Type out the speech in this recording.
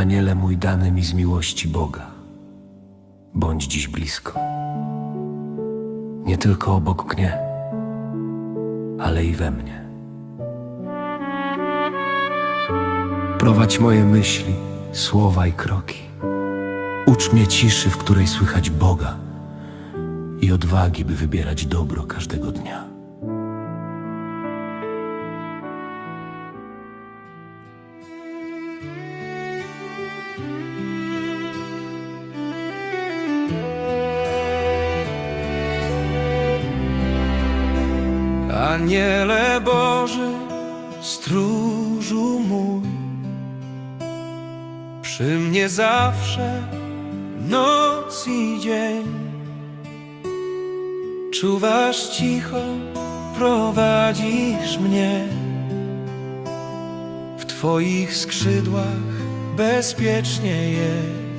Aniele mój dany mi z miłości Boga, bądź dziś blisko. Nie tylko obok mnie, ale i we mnie. Prowadź moje myśli, słowa i kroki. Ucz mnie ciszy, w której słychać Boga i odwagi, by wybierać dobro każdego dnia. Aniele Boży, stróżu mój, przy mnie zawsze noc i dzień. Czuwasz cicho, prowadzisz mnie. W Twoich skrzydłach bezpiecznie jest.